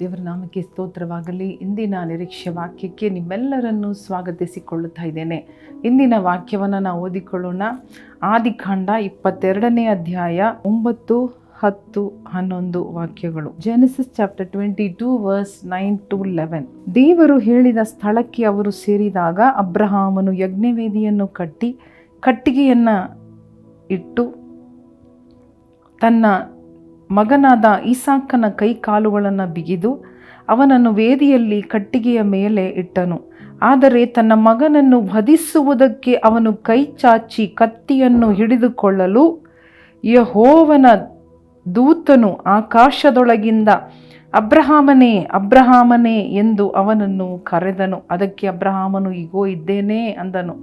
ದೇವರ ನಾಮಕ್ಕೆ ಸ್ತೋತ್ರವಾಗಲಿ. ಇಂದಿನ ನಿರೀಕ್ಷೆ ವಾಕ್ಯಕ್ಕೆ ನಿಮ್ಮೆಲ್ಲರನ್ನು ಸ್ವಾಗತಿಸಿಕೊಳ್ಳುತ್ತಾ ಇದ್ದೇನೆ. ಇಂದಿನ ವಾಕ್ಯವನ್ನು ನಾವು ಓದಿಕೊಳ್ಳೋಣ. ಆದಿಕಾಂಡ ಇಪ್ಪತ್ತೆರಡನೇ ಅಧ್ಯಾಯ ಒಂಬತ್ತು, ಹತ್ತು, ಹನ್ನೊಂದು ವಾಕ್ಯಗಳು. Genesis chapter twenty two verse nine to eleven ದೇವರು ಹೇಳಿದ ಸ್ಥಳಕ್ಕೆ ಅವರು ಸೇರಿದಾಗ ಅಬ್ರಹಾಮನು ಯಜ್ಞವೇದಿಯನ್ನು ಕಟ್ಟಿ ಕಟ್ಟಿಗೆಯನ್ನು ಇಟ್ಟು ತನ್ನ ಮಗನಾದ ಈಸಾಕನ ಕೈ ಕಾಲುಗಳನ್ನು ಬಿಗಿದು ಅವನನ್ನು ವೇದಿಯಲ್ಲಿ ಕಟ್ಟಿಗೆಯ ಮೇಲೆ ಇಟ್ಟನು. ಆದರೆ ತನ್ನ ಮಗನನ್ನು ವಧಿಸುವುದಕ್ಕೆ ಅವನು ಕೈ ಚಾಚಿ ಕತ್ತಿಯನ್ನು ಹಿಡಿದುಕೊಳ್ಳಲು ಯಹೋವನ ದೂತನು ಆಕಾಶದೊಳಗಿಂದ, ಅಬ್ರಹಾಮನೇ ಅಬ್ರಹಾಮನೇ ಎಂದು ಅವನನ್ನು ಕರೆದನು. ಅದಕ್ಕೆ ಅಬ್ರಹಾಮನು ಈಗೋ ಇದ್ದೇನೆ ಅಂದನು.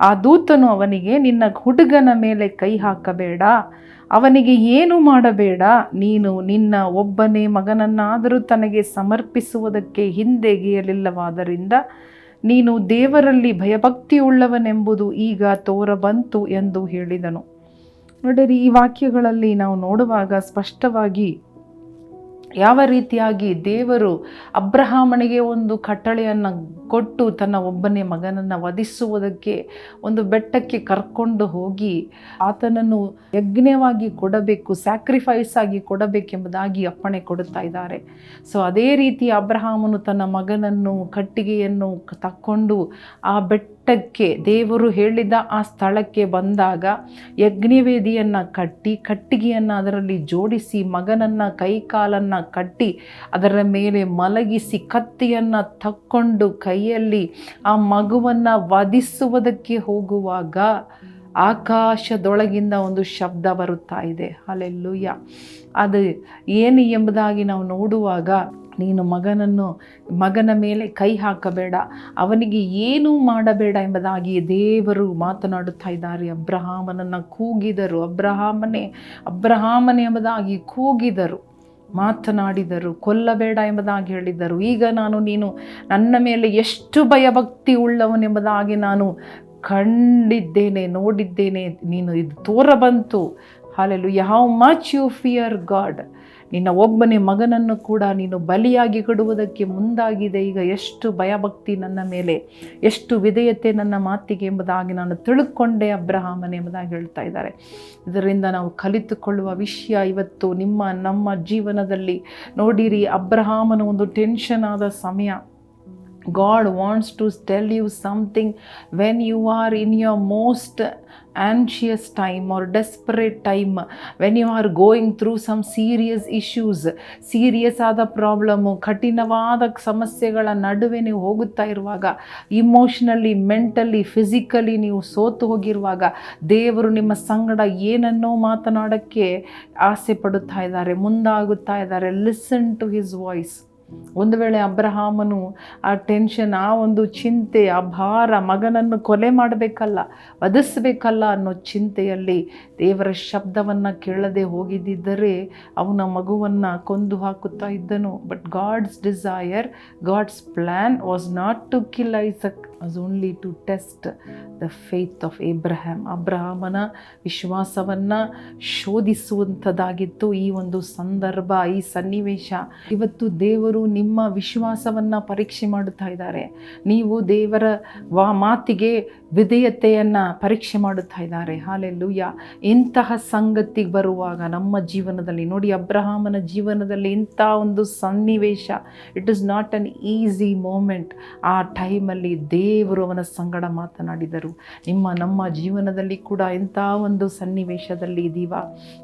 ಆ ದೂತನು ಅವನಿಗೆ, ನಿನ್ನ ಹುಡುಗನ ಮೇಲೆ ಕೈ ಹಾಕಬೇಡ ಅವನಿಗೆ ಏನು ಮಾಡಬೇಡ, ನೀನು ನಿನ್ನ ಒಬ್ಬನೇ ಮಗನನ್ನಾದರೂ ತನಗೆ ಸಮರ್ಪಿಸುವುದಕ್ಕೆ ಹಿಂದೆಗೆಯಲಿಲ್ಲವಾದ್ದರಿಂದ ನೀನು ದೇವರಲ್ಲಿ ಭಯಭಕ್ತಿಯುಳ್ಳವನೆಂಬುದು ಈಗ ತೋರಬಂತು ಎಂದು ಹೇಳಿದನು. ನೋಡಿರಿ, ಈ ವಾಕ್ಯಗಳಲ್ಲಿ ನಾವು ನೋಡುವಾಗ ಸ್ಪಷ್ಟವಾಗಿ ಯಾವ ರೀತಿಯಾಗಿ ದೇವರು ಅಬ್ರಹಾಮನಿಗೆ ಒಂದು ಕಟ್ಟಳೆಯನ್ನು ಕೊಟ್ಟು ತನ್ನ ಒಬ್ಬನೇ ಮಗನನ್ನು ವಧಿಸುವುದಕ್ಕೆ ಒಂದು ಬೆಟ್ಟಕ್ಕೆ ಕರ್ಕೊಂಡು ಹೋಗಿ ಆತನನ್ನು ಯಜ್ಞವಾಗಿ ಕೊಡಬೇಕು ಸ್ಯಾಕ್ರಿಫೈಸ್ ಆಗಿ ಕೊಡಬೇಕೆಂಬುದಾಗಿ ಅಪ್ಪಣೆ ಕೊಡುತ್ತಾ ಇದ್ದಾರೆ. ಸೊ ಅದೇ ರೀತಿ ಅಬ್ರಹಾಮನು ತನ್ನ ಮಗನನ್ನು, ಕಟ್ಟಿಗೆಯನ್ನು ತಕ್ಕೊಂಡು ಆ ಬೆಟ್ಟಕ್ಕೆ, ದೇವರು ಹೇಳಿದ ಆ ಸ್ಥಳಕ್ಕೆ ಬಂದಾಗ ಯಜ್ಞವೇದಿಯನ್ನು ಕಟ್ಟಿ, ಕಟ್ಟಿಗೆಯನ್ನು ಅದರಲ್ಲಿ ಜೋಡಿಸಿ, ಮಗನನ್ನು ಕೈಕಾಲನ್ನು ಕಟ್ಟಿ, ಅದರ ಮೇಲೆ ಮಲಗಿಸಿ, ಕತ್ತಿಯನ್ನು ತಕ್ಕೊಂಡು ಕೈಯಲ್ಲಿ ಆ ಮಗುವನ್ನು ವಧಿಸುವುದಕ್ಕೆ ಹೋಗುವಾಗ ಆಕಾಶದೊಳಗಿಂದ ಒಂದು ಶಬ್ದ ಬರುತ್ತಾ ಇದೆ. ಅಲ್ಲೆಲ್ಲೂಯ್ಯ ಅದು ಏನು ಎಂಬುದಾಗಿ ನಾವು ನೋಡುವಾಗ ನೀನು ಮಗನನ್ನು, ಮಗನ ಮೇಲೆ ಕೈ ಹಾಕಬೇಡ, ಅವನಿಗೆ ಏನೂ ಮಾಡಬೇಡ ಎಂಬುದಾಗಿ ದೇವರು ಮಾತನಾಡುತ್ತಾ ಇದ್ದಾರೆ. ಅಬ್ರಹಾಮನನ್ನು ಕೂಗಿದರು. ಅಬ್ರಹಾಮನೇ ಅಬ್ರಹಾಮನೇ ಎಂಬುದಾಗಿ ಕೂಗಿದರು. ಮಾತನಾಡಿದರು, ಕೊಲ್ಲಬೇಡ ಎಂಬುದಾಗಿ ಹೇಳಿದರು. ಈಗ ನಾನು, ನೀನು ನನ್ನ ಮೇಲೆ ಎಷ್ಟು ಭಯಭಕ್ತಿ ಉಳ್ಳವನೆಂಬುದಾಗಿ ನಾನು ಕಂಡಿದ್ದೇನೆ, ನೋಡಿದ್ದೇನೆ. ನೀನು ಇದು ತೋರಬಂತು. ಹಾಲೆಲು ಯಾವ ಮಚ್ ಯು ಫಿಯರ್ ಗಾಡ್ ನಿನ್ನ ಒಬ್ಬನೇ ಮಗನನ್ನು ಕೂಡ ನೀನು ಬಲಿಯಾಗಿ ಕೊಡುವುದಕ್ಕೆ ಮುಂದಾಗಿದೆ. ಈಗ ಎಷ್ಟು ಭಯಭಕ್ತಿ ನನ್ನ ಮೇಲೆ, ಎಷ್ಟು ವಿಧೇಯತೆ ನನ್ನ ಮಾತಿಗೆ ಎಂಬುದಾಗಿ ನಾನು ತಿಳ್ಕೊಂಡೆ ಅಬ್ರಹಾಮನ್ ಎಂಬುದಾಗಿ ಹೇಳ್ತಾ ಇದ್ದಾರೆ. ಇದರಿಂದ ನಾವು ಕಲಿತುಕೊಳ್ಳುವ ವಿಷಯ ಇವತ್ತು ನಿಮ್ಮ, ನಮ್ಮ ಜೀವನದಲ್ಲಿ ನೋಡಿರಿ, ಅಬ್ರಹಾಮನ ಒಂದು ಟೆನ್ಷನ್ ಆದ ಸಮಯ. God wants to tell you something when you are in your most anxious time or desperate time, when you are going through some serious issues, serious ada problem kathinavada ಸಮಸ್ಯೆಗಳ ನಡುವೆ ನೀವು ಹೋಗುತ್ತಾ iruvaga emotionally mentally physically ನೀವು ಸೋತು ಹೋಗಿರುವಾಗ devaru nimma sangada ಏನನ್ನೋ ಮಾತನಾಡೋಕ್ಕೆ aase ಪಡುತ್ತಾ idare ಮುಂದಾಗುತ್ತಾ idare listen to his voice ಒಂದು ವೇಳೆ ಅಬ್ರಹಾಮನು ಆ ಟೆನ್ಷನ್ ಆ ಒಂದು ಚಿಂತೆ, ಆ ಭಾರ ಮಗನನ್ನು ಕೊಲೆ ಮಾಡಬೇಕಲ್ಲ, ವಧಿಸಬೇಕಲ್ಲ ಅನ್ನೋ ಚಿಂತೆಯಲ್ಲಿ ದೇವರ ಶಬ್ದವನ್ನು ಕೇಳದೆ ಹೋಗಿದ್ದಿದ್ದರೆ ಅವನ ಮಗುವನ್ನು ಕೊಂದು ಹಾಕುತ್ತಾ ಇದ್ದನು. But God's desire God's plan was not to kill Isaac was only to test the faith of Abraham ಅಬ್ರಹಾಮನ ವಿಶ್ವಾಸವನ್ನು ಶೋಧಿಸುವಂಥದ್ದಾಗಿತ್ತು ಈ ಒಂದು ಸಂದರ್ಭ, ಈ ಸನ್ನಿವೇಶ. ಇವತ್ತು ದೇವರು ನಿಮ್ಮ ವಿಶ್ವಾಸವನ್ನು ಪರೀಕ್ಷೆ ಮಾಡುತ್ತಾ ಇದ್ದಾರೆ. ನೀವು ದೇವರ ವಾ ಮಾತಿಗೆ ವಿಧೇಯತೆಯನ್ನು ಪರೀಕ್ಷೆ ಮಾಡುತ್ತಾ ಇದ್ದಾರೆ. ಹಾಲೆಲ್ಲೂಯ್ಯ ಇಂತಹ ಸಂಗತಿಗೆ ಬರುವಾಗ ನಮ್ಮ ಜೀವನದಲ್ಲಿ, ನೋಡಿ ಅಬ್ರಹಾಮನ ಜೀವನದಲ್ಲಿ ಇಂಥ ಒಂದು ಸನ್ನಿವೇಶ. It is not an easy moment ಆ ಟೈಮಲ್ಲಿ ದೇವರು ಅವನ ಸಂಗಡ ಮಾತನಾಡಿದರು. ನಿಮ್ಮ, ನಮ್ಮ ಜೀವನದಲ್ಲಿ ಕೂಡ ಇಂಥ ಒಂದು ಸನ್ನಿವೇಶದಲ್ಲಿ ಇದೀವ.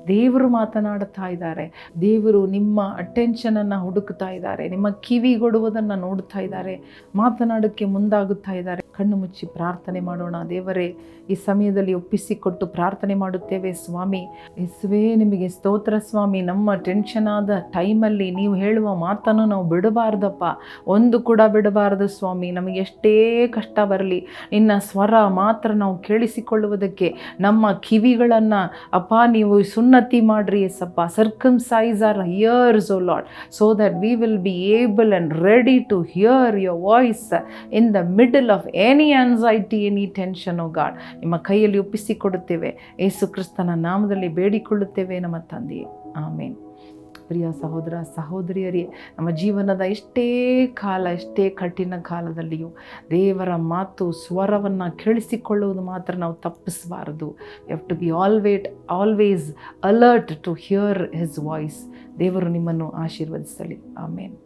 ದೇವರು ಮಾತನಾಡುತ್ತಾ ಇದ್ದಾರೆ. ದೇವರು ನಿಮ್ಮ ಅಟೆನ್ಷನನ್ನು ಹುಡುಕ್ತಾ ಇದ್ದಾರೆ. ನಿಮ್ಮ ಕಿವಿಗೊಡುವುದನ್ನು ನೋಡ್ತಾ ಇದ್ದಾರೆ. ಮಾತನಾಡೋಕ್ಕೆ ಮುಂದಾಗುತ್ತಾ ಇದ್ದಾರೆ. ಕಣ್ಣು ಮುಚ್ಚಿ ಪ್ರಾರ್ಥನೆ ಮಾಡೋಣ. ದೇವರೇ, ಈ ಸಮಯದಲ್ಲಿ ಒಪ್ಪಿಸಿಕೊಟ್ಟು ಪ್ರಾರ್ಥನೆ ಮಾಡುತ್ತೇವೆ ಸ್ವಾಮಿ. ಯೇಸುವೇ, ನಿಮಗೆ ಸ್ತೋತ್ರ ಸ್ವಾಮಿ. ನಮ್ಮ ಟೆನ್ಷನ್ ಆದ ಟೈಮಲ್ಲಿ ನೀವು ಹೇಳುವ ಮಾತನ್ನು ನಾವು ಬಿಡಬಾರ್ದಪ್ಪ. ಒಂದು ಕೂಡ ಬಿಡಬಾರದು ಸ್ವಾಮಿ. ನಮಗೆ ಎಷ್ಟೇ ಕಷ್ಟ ಬರಲಿ. ನಿನ್ನ ಸ್ವರ ಮಾತ್ರ ನಾವು ಕೇಳಿಸಿಕೊಳ್ಳುವುದಕ್ಕೆ ನಮ್ಮ ಕಿವಿಗಳನ್ನು, ಅಪ್ಪ, ನೀವು ಸುನ್ನತಿ ಮಾಡ್ರಿ circumcise our hearts O Lord so that we will be able and ready to hear your voice in the middle of any anxiety any tension O God ನಿಮ್ಮ ಕೈಯಲ್ಲಿ ಒಪ್ಪಿಸಿಕೊಡುತ್ತೇವೆ. ಯೇಸು ಕ್ರಿಸ್ತನ ನಾಮದಲ್ಲಿ ಬೇಡಿಕೊಳ್ಳುತ್ತೇವೆ ನಮ್ಮ ತಂದೆಯೇ. ಆಮೇನ್. ಪ್ರಿಯ ಸಹೋದರ, ಸಹೋದರಿಯರೇ, ನಮ್ಮ ಜೀವನದ ಎಷ್ಟೇ ಕಾಲ, ಎಷ್ಟೇ ಕಠಿಣ ಕಾಲದಲ್ಲಿಯೂ ದೇವರ ಮಾತು, ಸ್ವರವನ್ನು ಕೇಳಿಸಿಕೊಳ್ಳುವುದು ಮಾತ್ರ ನಾವು ತಪ್ಪಿಸಬಾರದು. Have to be always always alert to hear his voice ದೇವರು ನಿಮ್ಮನ್ನು ಆಶೀರ್ವದಿಸಲಿ. ಆಮೇನ್